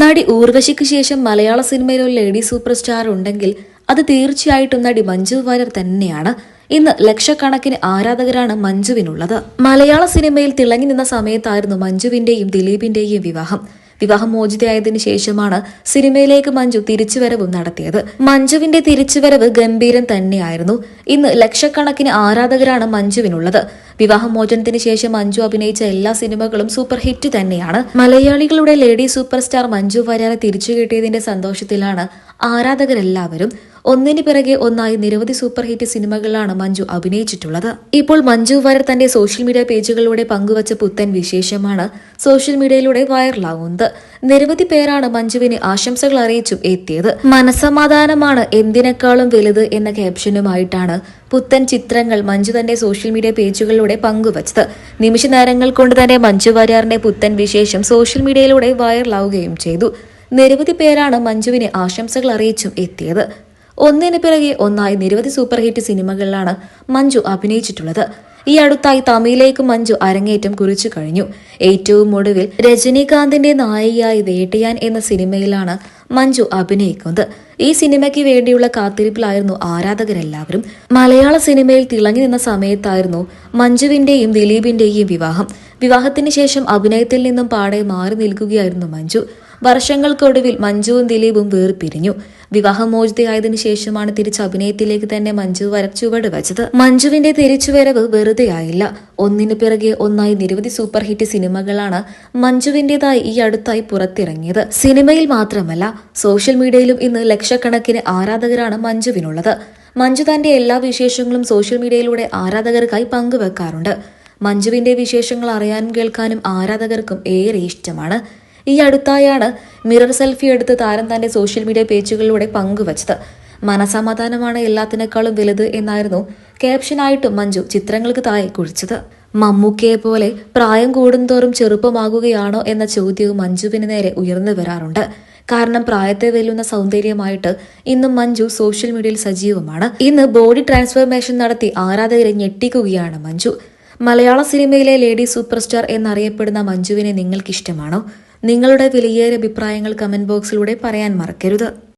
നടി ഊർവശിക്ക് ശേഷം മലയാള സിനിമയിൽ ഒരു ലേഡി സൂപ്പർ സ്റ്റാർ ഉണ്ടെങ്കിൽ അത് തീർച്ചയായിട്ടും നടി മഞ്ജു വാര്യർ തന്നെയാണ്. ഇന്ന് ലക്ഷക്കണക്കിന് ആരാധകരാണ് മഞ്ജുവിനുള്ളത്. മലയാള സിനിമയിൽ തിളങ്ങി നിന്ന സമയത്തായിരുന്നു മഞ്ജുവിന്റെയും ദിലീപിന്റെയും വിവാഹം. വിവാഹം മോചിതയായതിനു ശേഷമാണ് സിനിമയിലേക്ക് മഞ്ജു തിരിച്ചുവരവും നടത്തിയത്. മഞ്ജുവിന്റെ തിരിച്ചുവരവ് ഗംഭീരം തന്നെയായിരുന്നു. ഇന്ന് ലക്ഷക്കണക്കിന് ആരാധകരാണ് മഞ്ജുവിനുള്ളത്. വിവാഹമോചനത്തിന് ശേഷം മഞ്ജു അഭിനയിച്ച എല്ലാ സിനിമകളും സൂപ്പർ ഹിറ്റ് തന്നെയാണ്. മലയാളികളുടെ ലേഡി സൂപ്പർ സ്റ്റാർ മഞ്ജു വാര്യരെ തിരിച്ചു കിട്ടിയതിന്റെ സന്തോഷത്തിലാണ് ആരാധകരെല്ലാവരും. ഒന്നിനു പിറകെ ഒന്നായി നിരവധി സൂപ്പർ ഹിറ്റ് സിനിമകളിലാണ് മഞ്ജു അഭിനയിച്ചിട്ടുള്ളത്. ഇപ്പോൾ മഞ്ജു വാര്യർ തന്റെ സോഷ്യൽ മീഡിയ പേജുകളിലൂടെ പങ്കുവച്ച പുത്തൻ വിശേഷമാണ് സോഷ്യൽ മീഡിയയിലൂടെ വൈറലാകുന്നത് നിരവധി പേരാണ് മഞ്ജുവിന് ആശംസകൾ അറിയിച്ചും എത്തിയത്. മനസമാധാനമാണ് എന്തിനേക്കാളും വലുത് എന്ന ക്യാപ്ഷനുമായിട്ടാണ് പുത്തൻ ചിത്രങ്ങൾ മഞ്ജു തന്റെ സോഷ്യൽ മീഡിയ പേജുകളിലൂടെ പങ്കുവച്ചത്. നിമിഷ നേരങ്ങൾ കൊണ്ട് തന്നെ മഞ്ജു വാര്യാറിന്റെ പുത്തൻ വിശേഷം സോഷ്യൽ മീഡിയയിലൂടെ വൈറലാവുകയും ചെയ്തു. നിരവധി പേരാണ് മഞ്ജുവിനെ ആശംസകൾ അറിയിച്ചും എത്തിയത്. ഒന്നിന് പിറകെ ഒന്നായി നിരവധി സൂപ്പർ ഹിറ്റ് സിനിമകളിലാണ് മഞ്ജു അഭിനയിച്ചിട്ടുള്ളത്. ഈ അടുത്തായി തമിഴിലേക്ക് മഞ്ജു അരങ്ങേറ്റം കുറിച്ചു കഴിഞ്ഞു. ഏറ്റവും ഒടുവിൽ രജനീകാന്തിന്റെ നായികയായി വേട്ടയാൻ എന്ന സിനിമയിലാണ് മഞ്ജു അഭിനയിക്കുന്നത്. ഈ സിനിമയ്ക്ക് വേണ്ടിയുള്ള കാത്തിരിപ്പിലായിരുന്നു ആരാധകരെല്ലാവരും. മലയാള സിനിമയിൽ തിളങ്ങി നിന്ന സമയത്തായിരുന്നു മഞ്ജുവിന്റെയും ദിലീപിന്റെയും വിവാഹം. വിവാഹത്തിന് ശേഷം അഭിനയത്തിൽ നിന്നും പാടെ മാറി നിൽക്കുകയായിരുന്നു മഞ്ജു. വർഷങ്ങൾക്കൊടുവിൽ മഞ്ജുവും ദിലീപും വേർപിരിഞ്ഞു. വിവാഹമോചിതയായതിനു ശേഷമാണ് തിരിച്ച് അഭിനയത്തിലേക്ക് തന്നെ മഞ്ജു വര ചുവട് വച്ചത്. മഞ്ജുവിന്റെ തിരിച്ചുവരവ് വെറുതെയായില്ല. ഒന്നിനു പിറകെ ഒന്നായി നിരവധി സൂപ്പർ ഹിറ്റ് സിനിമകളാണ് മഞ്ജുവിന്റേതായി ഈ അടുത്തായി പുറത്തിറങ്ങിയത്. സിനിമയിൽ മാത്രമല്ല സോഷ്യൽ മീഡിയയിലും ഇന്ന് ലക്ഷക്കണക്കിന് ആരാധകരാണ് മഞ്ജുവിനുള്ളത്. മഞ്ജു തന്റെ എല്ലാ വിശേഷങ്ങളും സോഷ്യൽ മീഡിയയിലൂടെ ആരാധകർക്കായി പങ്കുവെക്കാറുണ്ട്. മഞ്ജുവിന്റെ വിശേഷങ്ങൾ അറിയാനും കേൾക്കാനും ആരാധകർക്കും ഏറെ ഇഷ്ടമാണ്. ഈ അടുത്തായാണ് മിറർ സെൽഫി എടുത്ത് താരം തന്റെ സോഷ്യൽ മീഡിയ പേജുകളിലൂടെ പങ്കുവച്ചത്. മനസമാധാനമാണ് എല്ലാത്തിനേക്കാളും വലുത് എന്നായിരുന്നു ക്യാപ്ഷനായിട്ടും മഞ്ജു ചിത്രങ്ങൾക്ക് താഴെ കുഴിച്ചത്. മമ്മൂക്കയെ പോലെ പ്രായം കൂടുന്തോറും ചെറുപ്പമാകുകയാണോ എന്ന ചോദ്യവും മഞ്ജുവിന് നേരെ ഉയർന്നു വരാറുണ്ട്. കാരണം പ്രായത്തെ വെല്ലുന്ന സൗന്ദര്യമായിട്ട് ഇന്നും മഞ്ജു സോഷ്യൽ മീഡിയയിൽ സജീവമാണ്. ഇന്ന് ബോഡി ട്രാൻസ്ഫോർമേഷൻ നടത്തി ആരാധകരെ ഞെട്ടിക്കുകയാണ് മഞ്ജു. മലയാള സിനിമയിലെ ലേഡി സൂപ്പർ സ്റ്റാർ എന്നറിയപ്പെടുന്ന മഞ്ജുവിനെ നിങ്ങൾക്കിഷ്ടമാണോ? നിങ്ങളുടെ വിലയേറിയ അഭിപ്രായങ്ങൾ കമന്റ് ബോക്സിലൂടെ പറയാൻ മറക്കരുത്.